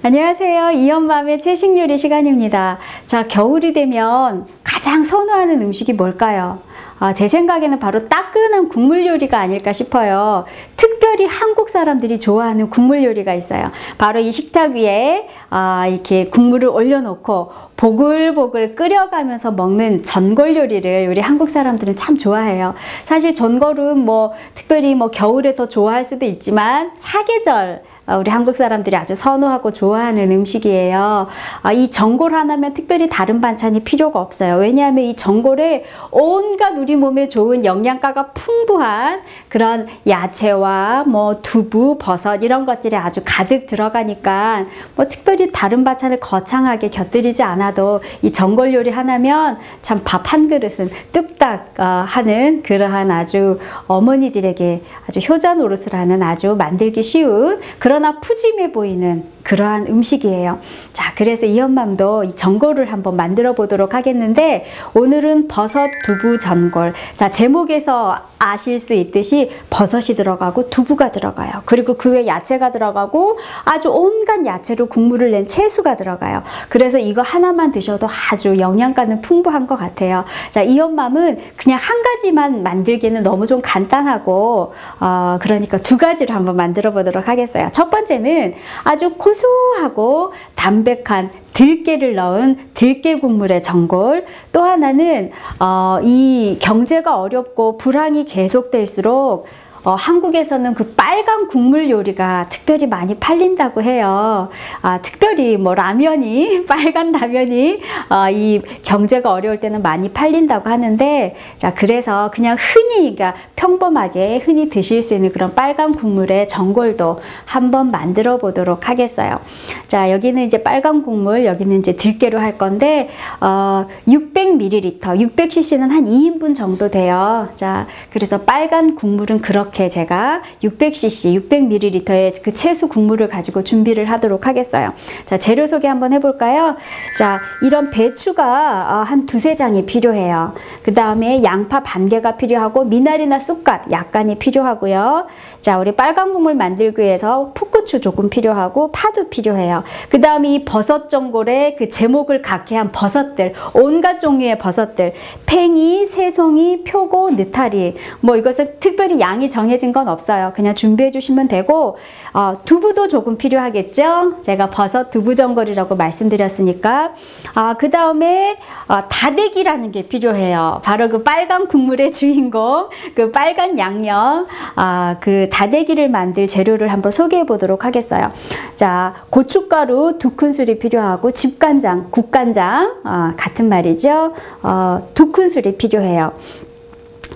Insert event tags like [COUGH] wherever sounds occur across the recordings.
안녕하세요. 이연맘의 채식 요리 시간입니다. 자, 겨울이 되면 가장 선호하는 음식이 뭘까요? 아, 제 생각에는 바로 따끈한 국물 요리가 아닐까 싶어요. 특별히 한국 사람들이 좋아하는 국물 요리가 있어요. 바로 이 식탁 위에 아, 이렇게 국물을 올려놓고 보글보글 끓여가면서 먹는 전골 요리를 우리 한국 사람들은 참 좋아해요. 사실 전골은 뭐 특별히 뭐 겨울에 더 좋아할 수도 있지만 사계절 어, 우리 한국 사람들이 아주 선호하고 좋아하는 음식이에요. 아, 이 전골 하나면 특별히 다른 반찬이 필요가 없어요. 왜냐하면 이 전골에 온갖 우리 몸에 좋은 영양가가 풍부한 그런 야채와 뭐 두부, 버섯 이런 것들이 아주 가득 들어가니까 뭐 특별히 다른 반찬을 거창하게 곁들이지 않아도 이 전골 요리 하나면 참 밥 한 그릇은 뚝딱 어, 하는 그러한 아주 어머니들에게 아주 효자 노릇을 하는 아주 만들기 쉬운 그런 그러나 푸짐해 보이는 그러한 음식이에요. 자, 그래서 이엄맘도 이 전골을 한번 만들어 보도록 하겠는데 오늘은 버섯 두부 전골. 자, 제목에서 아실 수 있듯이 버섯이 들어가고 두부가 들어가요. 그리고 그 외 야채가 들어가고 아주 온갖 야채로 국물을 낸 채수가 들어가요. 그래서 이거 하나만 드셔도 아주 영양가는 풍부한 것 같아요. 자, 이엄맘은 그냥 한 가지만 만들기는 너무 좀 간단하고 어, 그러니까 두 가지를 한번 만들어 보도록 하겠어요. 첫 번째는 아주 고소하고 담백한 들깨를 넣은 들깨 국물의 전골 또 하나는 어, 이 경제가 어렵고 불황이 계속될수록 어, 한국에서는 그 빨간 국물 요리가 특별히 많이 팔린다고 해요. 아, 특별히 뭐 라면이 [LAUGHS] 빨간 라면이 어, 이 경제가 어려울 때는 많이 팔린다고 하는데 자 그래서 그냥 흔히 그러니까 평범하게 흔히 드실 수 있는 그런 빨간 국물의 전골도 한번 만들어 보도록 하겠어요. 자 여기는 이제 빨간 국물 여기는 이제 들깨로 할 건데 어, 600ml 600cc는 한 2인분 정도 돼요. 자 그래서 빨간 국물은 그렇게 이렇게 제가 600cc, 600ml의 그 채수 국물을 가지고 준비를 하도록 하겠어요. 자, 재료 소개 한번 해볼까요? 자, 이런 배추가 어, 한 두세 장이 필요해요. 그 다음에 양파 반 개가 필요하고 미나리나 쑥갓 약간이 필요하고요. 자, 우리 빨간 국물 만들기 위해서 풋고추 조금 필요하고 파도 필요해요. 그 다음에 이 버섯 전골에 그 제목을 갖게 한 버섯들, 온갖 종류의 버섯들, 팽이, 새송이, 표고, 느타리, 뭐 이것은 특별히 양이 정해진 건 없어요. 그냥 준비해 주시면 되고 어, 두부도 조금 필요하겠죠. 제가 버섯 두부 전골이라고 말씀드렸으니까 아, 그 다음에 어, 다대기라는 게 필요해요. 바로 그 빨간 국물의 주인공 그 빨간 양념 아, 그 다대기를 만들 재료를 한번 소개해 보도록 하겠어요. 자 고춧가루 두 큰술이 필요하고 집간장 국간장 어, 같은 말이죠. 어, 두 큰술이 필요해요.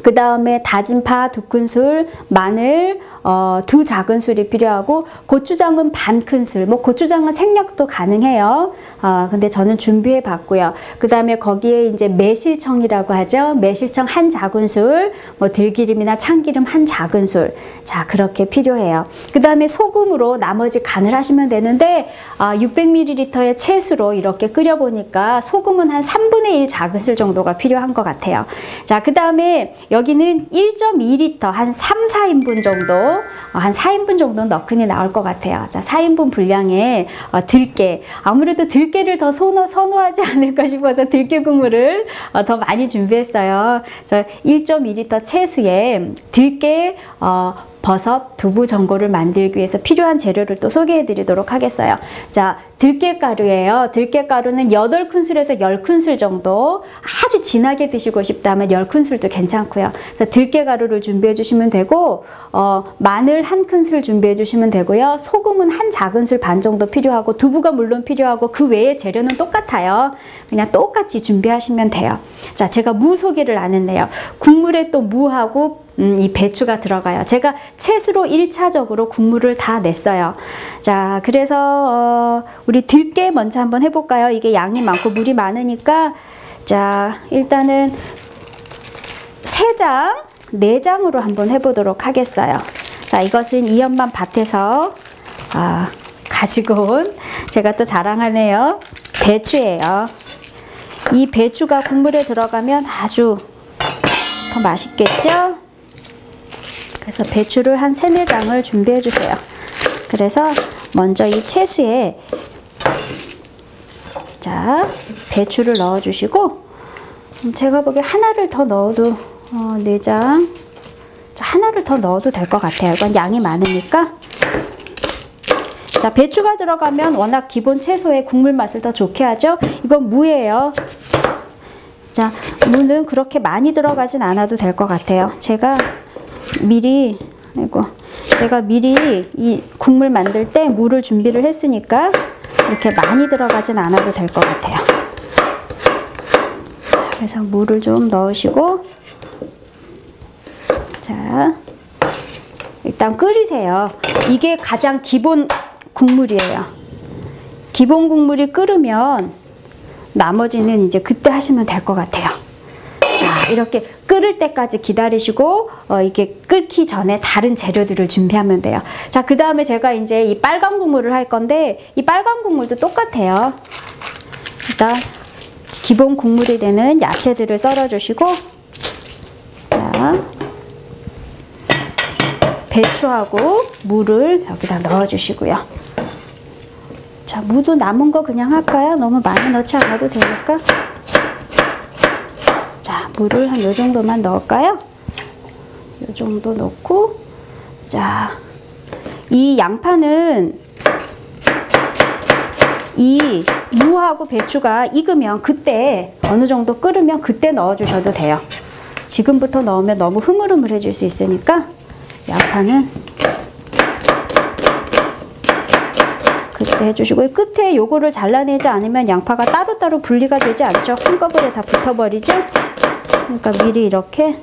그 다음에 다진 파 두 큰술, 마늘, 어, 두 작은 술이 필요하고 고추장은 반 큰술. 뭐 고추장은 생략도 가능해요. 어, 근데 저는 준비해 봤고요. 그 다음에 거기에 이제 매실청이라고 하죠. 매실청 한 작은 술 뭐 들기름이나 참기름 한 작은 술 자 그렇게 필요해요. 그 다음에 소금으로 나머지 간을 하시면 되는데 아, 600ml의 채수로 이렇게 끓여 보니까 소금은 한 3분의 1 작은 술 정도가 필요한 것 같아요. 자그 다음에 여기는 1.2L 한 3, 4인분 정도 한 4인분 정도 너큰이 나올 것 같아요. 자, 4인분 분량의 어, 들깨. 아무래도 들깨를 더 선호, 선호하지 [LAUGHS] 않을까 싶어서 들깨 국물을 어, 더 많이 준비했어요. 1.2L 채수에 들깨, 어, 버섯, 두부 전골을 만들기 위해서 필요한 재료를 또 소개해 드리도록 하겠어요. 자, 들깨가루예요. 들깨가루는 8큰술에서 10큰술 정도 아주 진하게 드시고 싶다면 10큰술도 괜찮고요. 그래서 들깨가루를 준비해 주시면 되고 어, 마늘 한 큰술 준비해 주시면 되고요. 소금은 한 작은술 반 정도 필요하고 두부가 물론 필요하고 그 외의 재료는 똑같아요. 그냥 똑같이 준비하시면 돼요. 자, 제가 무 소개를 안 했네요. 국물에 또 무하고 음, 이 배추가 들어가요. 제가 채수로 1차적으로 국물을 다 냈어요. 자, 그래서 어, 우리 들깨 먼저 한번 해볼까요? 이게 양이 많고 물이 많으니까 자, 일단은 3장, 4장으로 한번 해보도록 하겠어요. 자, 이것은 이연만 밭에서 아, 가지고 온 제가 또 자랑하네요. 배추예요. 이 배추가 국물에 들어가면 아주 더 맛있겠죠? 그래서 배추를 한 3, 4장을 준비해 주세요. 그래서 먼저 이 채수에 자, 배추를 넣어 주시고 음, 제가 보기에 하나를 더 넣어도 어, 내장 자, 하나를 더 넣어도 될 것 같아요. 이건 양이 많으니까 자, 배추가 들어가면 워낙 기본 채소의 국물 맛을 더 좋게 하죠. 이건 무예요. 자, 무는 그렇게 많이 들어가진 않아도 될 것 같아요. 제가 미리, 이거 제가 미리 이 국물 만들 때 무를 준비를 했으니까 이렇게 많이 들어가진 않아도 될 것 같아요. 그래서 물을 좀 넣으시고, 자, 일단 끓이세요. 이게 가장 기본 국물이에요. 기본 국물이 끓으면 나머지는 이제 그때 하시면 될 것 같아요. 자, 이렇게 끓을 때까지 기다리시고 어, 이게 끓기 전에 다른 재료들을 준비하면 돼요. 자, 그 다음에 제가 이제 이 빨간 국물을 할 건데 이 빨간 국물도 똑같아요. 일단 기본 국물이 되는 야채들을 썰어주시고 자, 배추하고 물을 여기다 넣어주시고요. 자, 무도 남은 거 그냥 할까요? 너무 많이 넣지 않아도 되니까. 자, 물을 한 요 정도만 넣을까요? 요 정도 넣고, 자, 이 양파는 이 무하고 배추가 익으면 그때 어느 정도 끓으면 그때 넣어 주셔도 돼요. 지금부터 넣으면 너무 흐물흐물해질 수 있으니까 양파는 그때 해주시고 끝에 요거를 잘라내지 않으면 양파가 따로따로 분리가 되지 않죠. 한꺼번에 다 붙어버리죠. 그러니까 미리 이렇게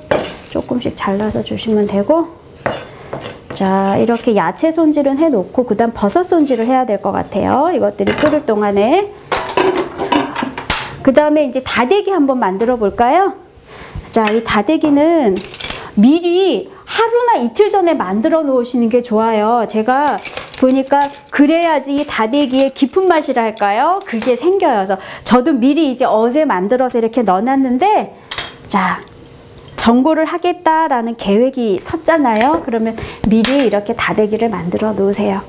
조금씩 잘라서 주시면 되고 자 이렇게 야채 손질은 해놓고 그 다음 버섯 손질을 해야 될 것 같아요. 이것들이 끓을 동안에 그 다음에 이제 다대기 한번 만들어 볼까요? 자, 이 다대기는 미리 하루나 이틀 전에 만들어 놓으시는 게 좋아요. 제가 보니까 그래야지 이 다대기의 깊은 맛이랄까요? 그게 생겨요. 저도 미리 이제 어제 만들어서 이렇게 넣어놨는데 자 전골을 하겠다라는 계획이 섰잖아요. 그러면 미리 이렇게 다대기를 만들어 놓으세요.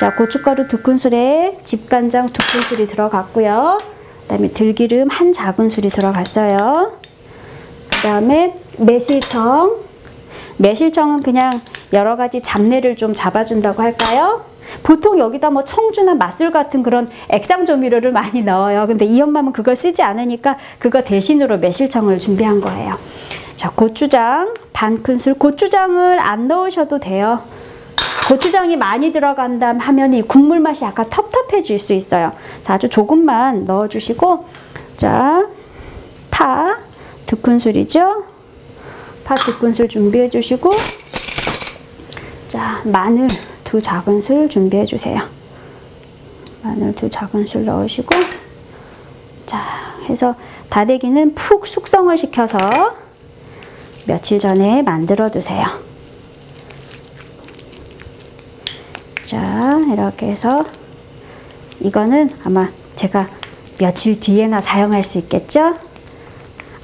자 고춧가루 두 큰술에 집간장 두 큰술이 들어갔고요. 그 다음에 들기름 한 작은술이 들어갔어요. 그 다음에 매실청 매실청은 그냥 여러 가지 잡내를 좀 잡아준다고 할까요? 보통 여기다 뭐 청주나 맛술 같은 그런 액상 조미료를 많이 넣어요. 근데 이 엄마는 그걸 쓰지 않으니까 그거 대신으로 매실청을 준비한 거예요. 자, 고추장 반 큰술. 고추장을 안 넣으셔도 돼요. 고추장이 많이 들어간다 하면 이 국물 맛이 약간 텁텁해질 수 있어요. 자, 아주 조금만 넣어주시고, 자, 파 두 큰술이죠. 파 두 큰술 준비해 주시고, 자, 마늘 두 작은술 준비해 주세요. 마늘 두 작은술 넣으시고 자 해서 다대기는 푹 숙성을 시켜서 며칠 전에 만들어 두세요. 자 이렇게 해서 이거는 아마 제가 며칠 뒤에나 사용할 수 있겠죠?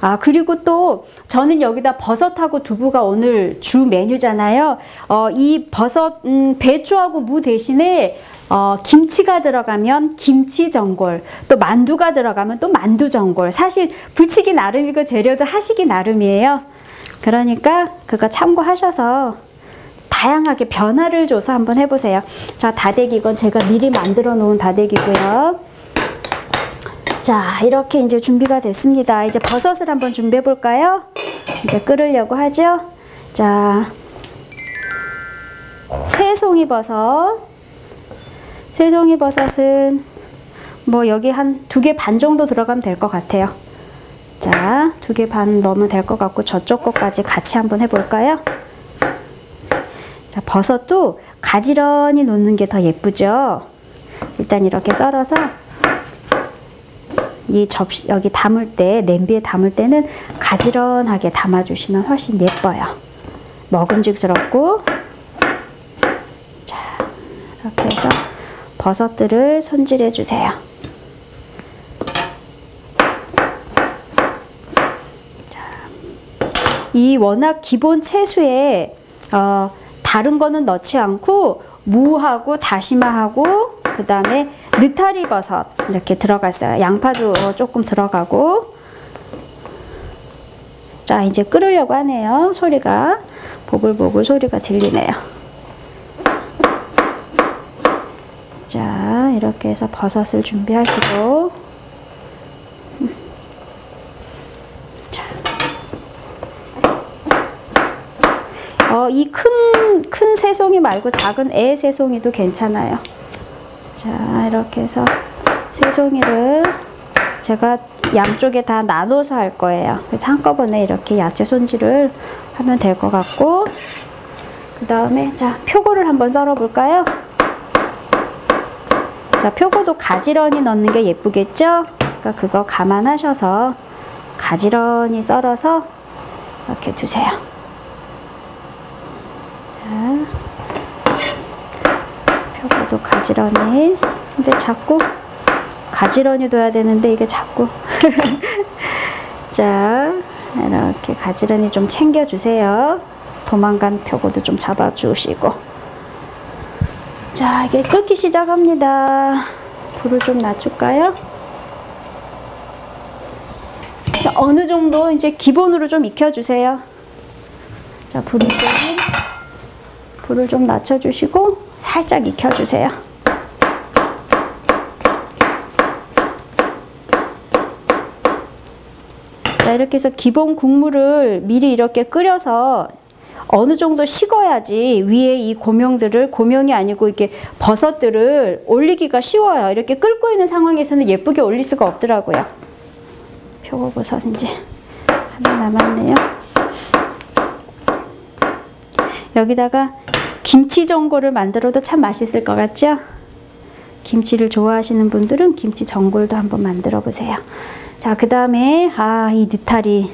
아, 그리고 또 저는 여기다 버섯하고 두부가 오늘 주 메뉴잖아요. 어, 이 버섯, 음, 배추하고 무 대신에 어, 김치가 들어가면 김치 전골, 또 만두가 들어가면 또 만두 전골. 사실 부치기 나름이고 재료도 하시기 나름이에요. 그러니까 그거 참고하셔서 다양하게 변화를 줘서 한번 해보세요. 자, 다대기 이건 제가 미리 만들어 놓은 다대기고요. 자, 이렇게 이제 준비가 됐습니다. 이제 버섯을 한번 준비해 볼까요? 이제 끓으려고 하죠. 자, 새송이 버섯. 새송이 버섯은 뭐 여기 한 두 개 반 정도 들어가면 될 것 같아요. 자, 두 개 반 넣으면 될 것 같고 저쪽 것까지 같이 한번 해볼까요? 자, 버섯도 가지런히 놓는 게 더 예쁘죠? 일단 이렇게 썰어서 이 접시 여기 담을 때 냄비에 담을 때는 가지런하게 담아주시면 훨씬 예뻐요. 먹음직스럽고 자 이렇게 해서 버섯들을 손질해 주세요. 이 워낙 기본 채수에 어, 다른 거는 넣지 않고 무하고 다시마하고 그 다음에 느타리 버섯 이렇게 들어갔어요. 양파도 조금 들어가고 자 이제 끓으려고 하네요. 소리가 보글보글 소리가 들리네요. 자 이렇게 해서 버섯을 준비하시고 어, 이 큰, 큰 새송이 말고 작은 애 새송이도 괜찮아요. 자, 이렇게 해서 새송이를 제가 양쪽에 다 나눠서 할 거예요. 그래서 한꺼번에 이렇게 야채 손질을 하면 될 것 같고, 그 다음에, 자, 표고를 한번 썰어 볼까요? 자, 표고도 가지런히 넣는 게 예쁘겠죠? 그러니까 그거 감안하셔서 가지런히 썰어서 이렇게 두세요. 표고도 가지런히. 근데 자꾸 가지런히 둬야 되는데 이게 자꾸. [LAUGHS] 자 이렇게 가지런히 좀 챙겨주세요. 도망간 표고도 좀 잡아주시고. 자 이게 끓기 시작합니다. 불을 좀 낮출까요? 자, 어느 정도 이제 기본으로 좀 익혀주세요. 자 불을 좀 불을 좀 낮춰주시고 살짝 익혀주세요. 자 이렇게 해서 기본 국물을 미리 이렇게 끓여서 어느 정도 식어야지 위에 이 고명들을 고명이 아니고 이렇게 버섯들을 올리기가 쉬워요. 이렇게 끓고 있는 상황에서는 예쁘게 올릴 수가 없더라고요. 표고버섯 이제 하나 남았네요. 여기다가 김치 전골을 만들어도 참 맛있을 것 같죠? 김치를 좋아하시는 분들은 김치 전골도 한번 만들어 보세요. 자, 그 다음에, 아, 이 느타리.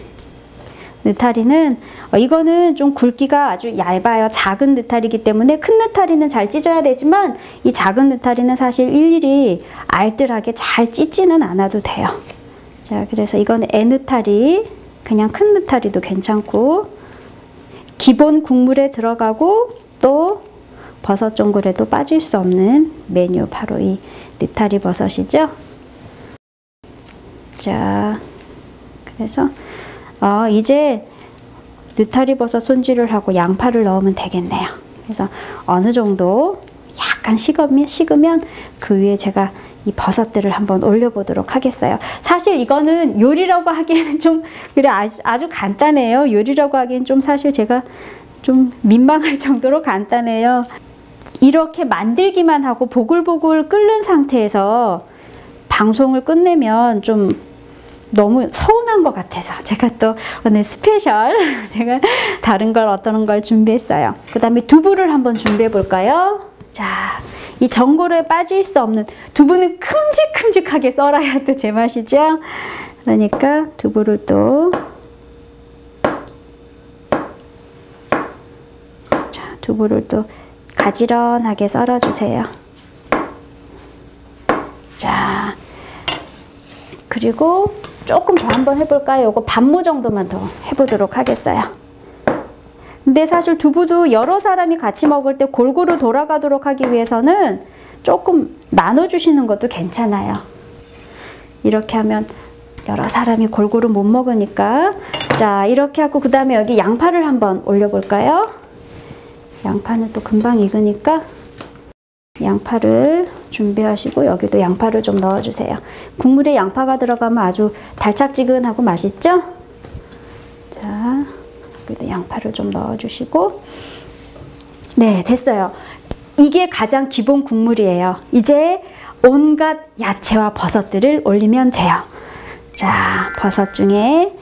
느타리는, 어, 이거는 좀 굵기가 아주 얇아요. 작은 느타리기 때문에 큰 느타리는 잘 찢어야 되지만, 이 작은 느타리는 사실 일일이 알뜰하게 잘 찢지는 않아도 돼요. 자, 그래서 이건 애느타리. 그냥 큰 느타리도 괜찮고, 기본 국물에 들어가고, 또 버섯 전골에도 빠질 수 없는 메뉴 바로 이 느타리 버섯이죠. 자, 그래서 어, 이제 느타리 버섯 손질을 하고 양파를 넣으면 되겠네요. 그래서 어느 정도 약간 식으면, 식으면 그 위에 제가 이 버섯들을 한번 올려보도록 하겠어요. 사실 이거는 요리라고 하기에는 좀 그래 아주, 아주 간단해요. 요리라고 하기엔 좀 사실 제가 좀 민망할 정도로 간단해요. 이렇게 만들기만 하고 보글보글 끓는 상태에서 방송을 끝내면 좀 너무 서운한 것 같아서 제가 또 오늘 스페셜 [LAUGHS] 제가 다른 걸 어떤 걸 준비했어요. 그 다음에 두부를 한번 준비해 볼까요? 자, 이 전골에 빠질 수 없는 두부는 큼직큼직하게 썰어야 또 제맛이죠. 그러니까 두부를 또 두부를 또 가지런하게 썰어주세요. 자, 그리고 조금 더 한번 해볼까요? 이거 반모 정도만 더 해보도록 하겠어요. 근데 사실 두부도 여러 사람이 같이 먹을 때 골고루 돌아가도록 하기 위해서는 조금 나눠주시는 것도 괜찮아요. 이렇게 하면 여러 사람이 골고루 못 먹으니까 자 이렇게 하고 그 다음에 여기 양파를 한번 올려볼까요? 양파는 또 금방 익으니까 양파를 준비하시고 여기도 양파를 좀 넣어주세요. 국물에 양파가 들어가면 아주 달짝지근하고 맛있죠? 자, 여기도 양파를 좀 넣어주시고 네, 됐어요. 이게 가장 기본 국물이에요. 이제 온갖 야채와 버섯들을 올리면 돼요. 자, 버섯 중에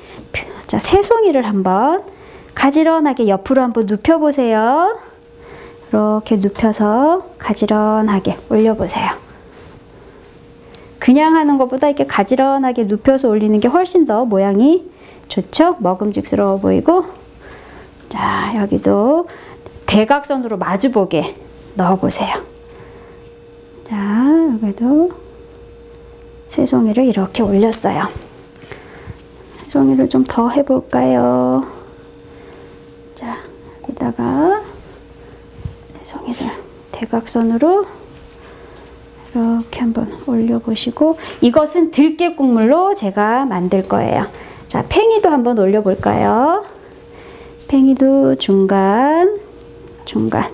자, 새송이를 한번 가지런하게 옆으로 한번 눕혀보세요. 이렇게 눕혀서 가지런하게 올려보세요. 그냥 하는 것보다 이렇게 가지런하게 눕혀서 올리는 게 훨씬 더 모양이 좋죠? 먹음직스러워 보이고 자 여기도 대각선으로 마주보게 넣어보세요. 자 여기도 새송이를 이렇게 올렸어요. 새송이를 좀 더 해볼까요? 자 여기다가 대각선으로 이렇게 한번 올려보시고 이것은 들깨 국물로 제가 만들 거예요. 자, 팽이도 한번 올려볼까요? 팽이도 중간, 중간.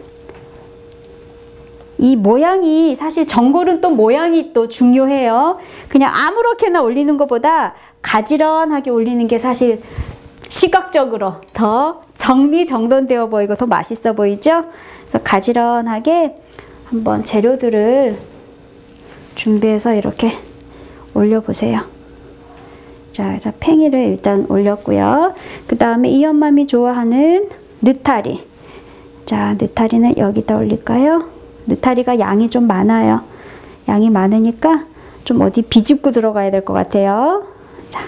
이 모양이 사실 전골은 또 모양이 또 중요해요. 그냥 아무렇게나 올리는 것보다 가지런하게 올리는 게 사실 시각적으로 더 정리정돈되어 보이고 더 맛있어 보이죠? 그래서 가지런하게 한번 재료들을 준비해서 이렇게 올려보세요. 자, 그래서 팽이를 일단 올렸고요. 그 다음에 이엄맘이 좋아하는 느타리. 자, 느타리는 여기다 올릴까요? 느타리가 양이 좀 많아요. 양이 많으니까 좀 어디 비집고 들어가야 될 것 같아요. 자,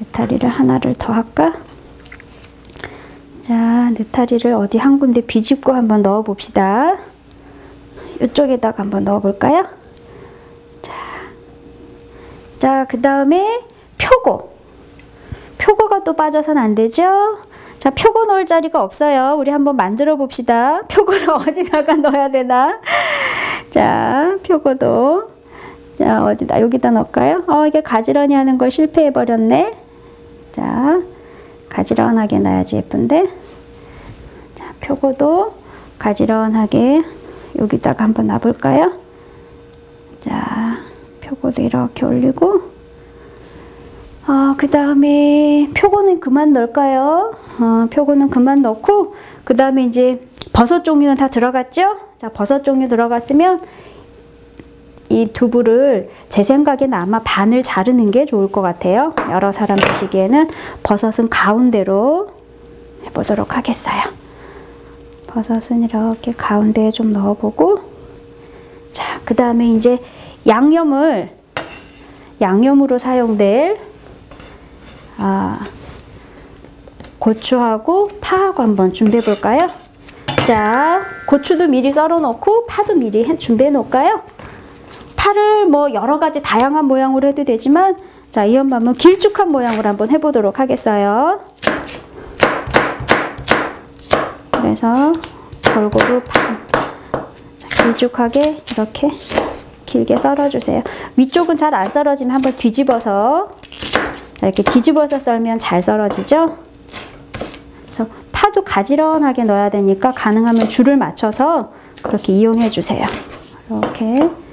느타리를 하나를 더 할까? 자, 느타리를 어디 한 군데 비집고 한번 넣어 봅시다. 이쪽에다가 한번 넣어 볼까요? 자, 자, 그 다음에 표고. 표고가 또 빠져선 안 되죠? 자, 표고 넣을 자리가 없어요. 우리 한번 만들어 봅시다. 표고를 [LAUGHS] 어디다가 넣어야 되나? 자, 표고도. 자, 어디다, 여기다 넣을까요? 어, 이게 가지런히 하는 걸 실패해 버렸네. 자, 가지런하게 놔야지 예쁜데. 자, 표고도 가지런하게 여기다가 한번 놔볼까요? 자, 표고도 이렇게 올리고. 어, 그 다음에 표고는 그만 넣을까요? 어, 표고는 그만 넣고 그 다음에 이제 버섯 종류는 다 들어갔죠? 자, 버섯 종류 들어갔으면 이 두부를 제 생각에는 아마 반을 자르는 게 좋을 것 같아요. 여러 사람 드시기에는 버섯은 가운데로 해보도록 하겠어요. 버섯은 이렇게 가운데에 좀 넣어보고 자, 그 다음에 이제 양념을 양념으로 사용될 아, 고추하고 파하고 한번 준비해 볼까요? 자, 고추도 미리 썰어 놓고 파도 미리 준비해 놓을까요? 파를 뭐 여러 가지 다양한 모양으로 해도 되지만 자, 이 엄마는 길쭉한 모양으로 한번 해보도록 하겠어요. 그래서 골고루 파, 자, 길쭉하게 이렇게 길게 썰어주세요. 위쪽은 잘 안 썰어지면 한번 뒤집어서 이렇게 뒤집어서 썰면 잘 썰어지죠? 그래서 파도 가지런하게 넣어야 되니까 가능하면 줄을 맞춰서 그렇게 이용해 주세요. 이렇게.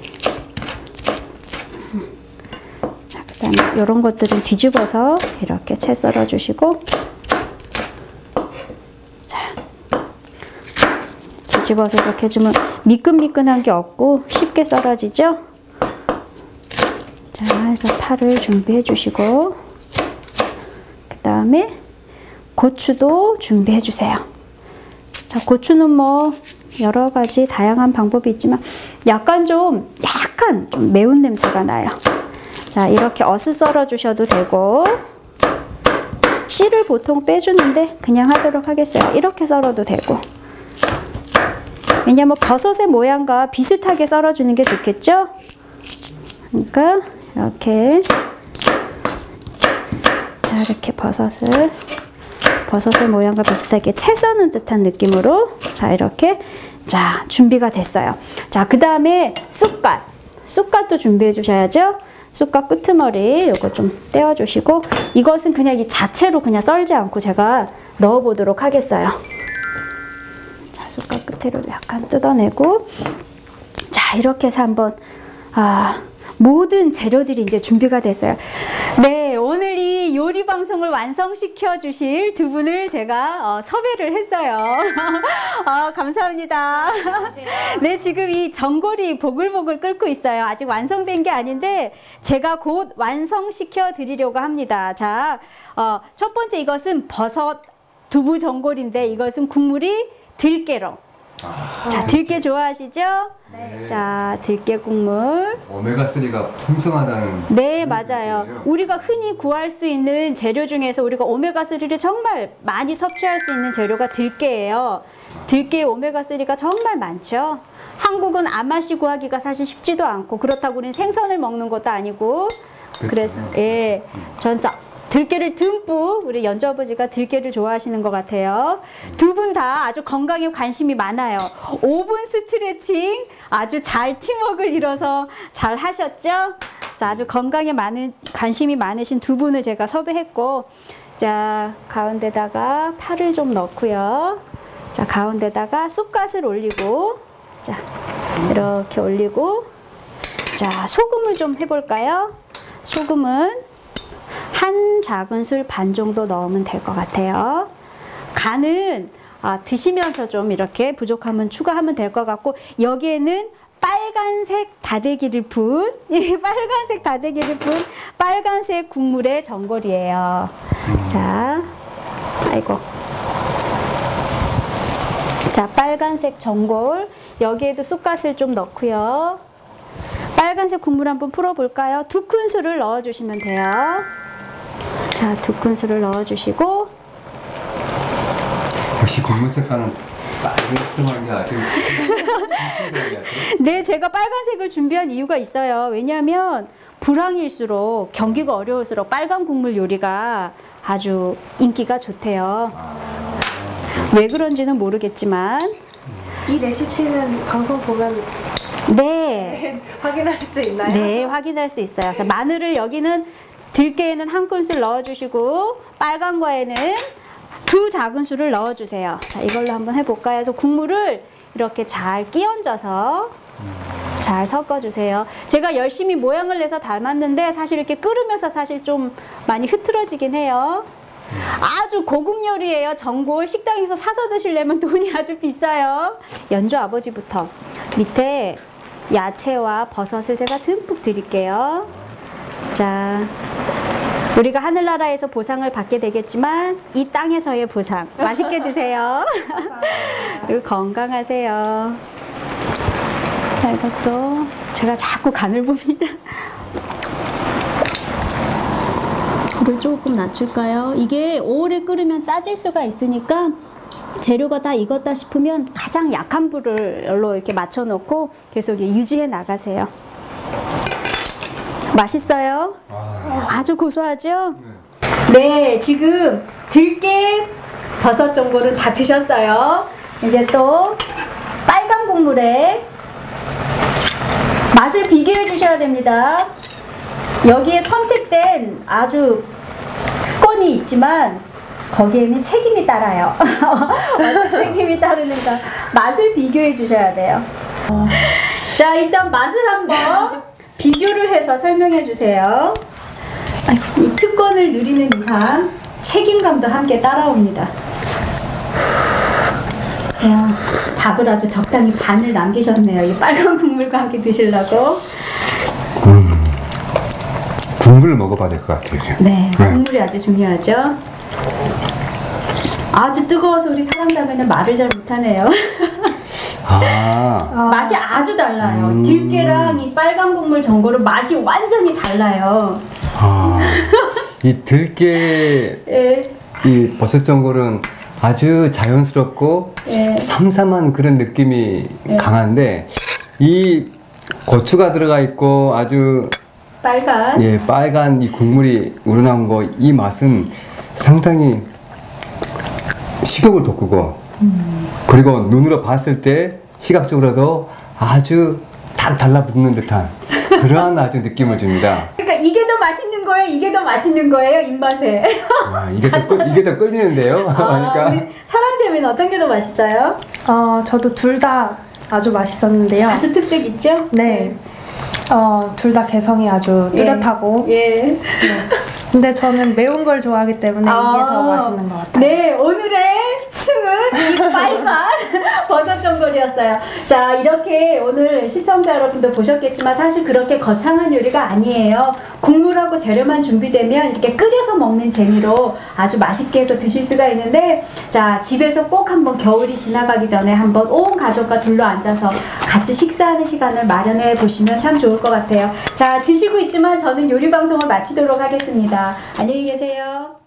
그 다음에 이런 것들은 뒤집어서 이렇게 채 썰어 주시고 자, 뒤집어서 이렇게 해주면 미끈미끈한 게 없고 쉽게 썰어지죠? 자, 그래서 파를 준비해 주시고 그 다음에 고추도 준비해 주세요. 자, 고추는 뭐 여러 가지 다양한 방법이 있지만 약간 좀 약간 좀 매운 냄새가 나요. 자, 이렇게 어슷 썰어 주셔도 되고 씨를 보통 빼주는데 그냥 하도록 하겠어요. 이렇게 썰어도 되고 왜냐면 버섯의 모양과 비슷하게 썰어주는 게 좋겠죠? 그러니까 이렇게 자 이렇게 버섯을 버섯의 모양과 비슷하게 채 써는 듯한 느낌으로 자 이렇게 자 준비가 됐어요 자그 다음에 쑥갓 쑥갓도 준비해 주셔야죠 쑥갓 끄트머리 요거 좀 떼어 주시고 이것은 그냥 이 자체로 그냥 썰지 않고 제가 넣어 보도록 하겠어요 자 쑥갓 끝으로 약간 뜯어내고 자 이렇게 해서 한번 아 모든 재료들이 이제 준비가 됐어요. 네, 오늘 이 요리 방송을 완성시켜 주실 두 분을 제가 어, 섭외를 했어요. [LAUGHS] 어, 감사합니다. 네, 지금 이 전골이 보글보글 끓고 있어요. 아직 완성된 게 아닌데 제가 곧 완성시켜 드리려고 합니다. 자, 어, 첫 번째 이것은 버섯 두부 전골인데 이것은 국물이 들깨로. 아, 자, 들깨 좋아하시죠? 네. 자, 들깨 국물. 오메가3가 풍성하다는 네, 맞아요. 우리가 흔히 구할 수 있는 재료 중에서 우리가 오메가3를 정말 많이 섭취할 수 있는 재료가 들깨예요. 들깨 오메가3가 정말 많죠. 한국은 아마씨 구하기가 사실 쉽지도 않고 그렇다고 우리는 생선을 먹는 것도 아니고 그렇죠. 그래서 예, 전 들깨를 듬뿍 우리 연주 아버지가 들깨를 좋아하시는 것 같아요. 두 분 다 아주 건강에 관심이 많아요. 5분 스트레칭 아주 잘 팀워크를 이뤄서 잘 하셨죠? 자, 아주 건강에 많은 관심이 많으신 두 분을 제가 섭외했고 자, 가운데다가 파를 좀 넣고요. 자, 가운데다가 쑥갓을 올리고 자, 이렇게 올리고 자, 소금을 좀 해볼까요? 소금은 한 작은 술 반 정도 넣으면 될 것 같아요. 간은 아, 드시면서 좀 이렇게 부족하면 추가하면 될 것 같고 여기에는 빨간색 다대기를 푼, [LAUGHS] 이 빨간색 다대기를 푼 빨간색 국물의 전골이에요. 자, 아이고. 자, 빨간색 전골. 여기에도 쑥갓을 좀 넣고요. 빨간색 국물 한번 풀어볼까요? 두 큰술을 넣어주시면 돼요. 자, 두 큰술을 넣어주시고, 역시 국물 색깔은 아주 네, 제가 빨간색을 준비한 이유가 있어요. 왜냐하면 불황일수록 경기가 어려울수록 빨간 국물 요리가 아주 인기가 좋대요. 왜 그런지는 모르겠지만, 이 레시피는 방송 보면 네, [LAUGHS] 확인할 수 있나요? 네, 확인할 수 있어요. 그래서 마늘을 여기는 들깨에는 한 큰술 넣어주시고 빨간 거에는 두 작은 술을 넣어주세요. 자, 이걸로 한번 해볼까요? 그래서 국물을 이렇게 잘 끼얹어서 잘 섞어주세요. 제가 열심히 모양을 내서 담았는데 사실 이렇게 끓으면서 사실 좀 많이 흐트러지긴 해요. 아주 고급 요리예요. 전골 식당에서 사서 드시려면 돈이 아주 비싸요. 연주 아버지부터 밑에 야채와 버섯을 제가 듬뿍 드릴게요. 자, 우리가 하늘나라에서 보상을 받게 되겠지만 이 땅에서의 보상 맛있게 드세요. 그리고 건강하세요. 자, 이것도 제가 자꾸 간을 봅니다. 불 조금 낮출까요? 이게 오래 끓으면 짜질 수가 있으니까 재료가 다 익었다 싶으면 가장 약한 불을로 이렇게 맞춰놓고 계속 유지해 나가세요. 맛있어요? 아, 아주 고소하죠? 네, 지금 들깨 버섯 전골은 다 드셨어요. 이제 또 빨간 국물에 맛을 비교해 주셔야 됩니다. 여기에 선택된 아주 특권이 있지만 거기에는 책임이 따라요. [LAUGHS] 어떤 책임이 따르는가 맛을 비교해 주셔야 돼요. 자, 일단 맛을 한번 비교를 해서 설명해 주세요. 아이고, 이 특권을 누리는 이상 책임감도 함께 따라옵니다. 야, 밥을 아주 적당히 반을 남기셨네요. 이 빨간 국물과 함께 드시려고. 국물을 먹어봐야 될 것 같아요. 네, 국물이 아주 중요하죠. 아주 뜨거워서 우리 사랑자매는 말을 잘 못하네요. [LAUGHS] 아, 맛이 아주 달라요. 음. 들깨랑 이 빨간 국물 전골은 맛이 완전히 달라요. 아, 이 들깨 [LAUGHS] 예, 이 버섯 전골은 아주 자연스럽고 예. 삼삼한 그런 느낌이 예. 강한데 이 고추가 들어가 있고 아주 빨간. 예 빨간 이 국물이 우러나온 거 이 맛은 상당히 식욕을 돋구고 그리고 눈으로 봤을 때 시각적으로도 아주 딱 달라붙는 듯한 그러한 아주 느낌을 줍니다. 그러니까 이게 더 맛있는 거예요. 이게 더 맛있는 거예요. 입맛에. 아, 이게 더 끌, 이게 더 끌리는데요. 아, [LAUGHS] 그러니까 우리 사랑제매는 어떤 게 더 맛있어요? 어, 저도 둘 다 아주 맛있었는데요. 아주 특색 있죠? 네. 어, 둘 다 개성이 아주 예. 뚜렷하고. 예. 근데 저는 매운 걸 좋아하기 때문에 이게 더 맛있는 것 같아요. 네, 오늘의 이 빨간 [LAUGHS] 버섯 전골이었어요. 자, 이렇게 오늘 시청자 여러분도 보셨겠지만 사실 그렇게 거창한 요리가 아니에요. 국물하고 재료만 준비되면 이렇게 끓여서 먹는 재미로 아주 맛있게 해서 드실 수가 있는데 자, 집에서 꼭 한번 겨울이 지나가기 전에 한번 온 가족과 둘러 앉아서 같이 식사하는 시간을 마련해 보시면 참 좋을 것 같아요. 자, 드시고 있지만 저는 요리 방송을 마치도록 하겠습니다. 안녕히 계세요.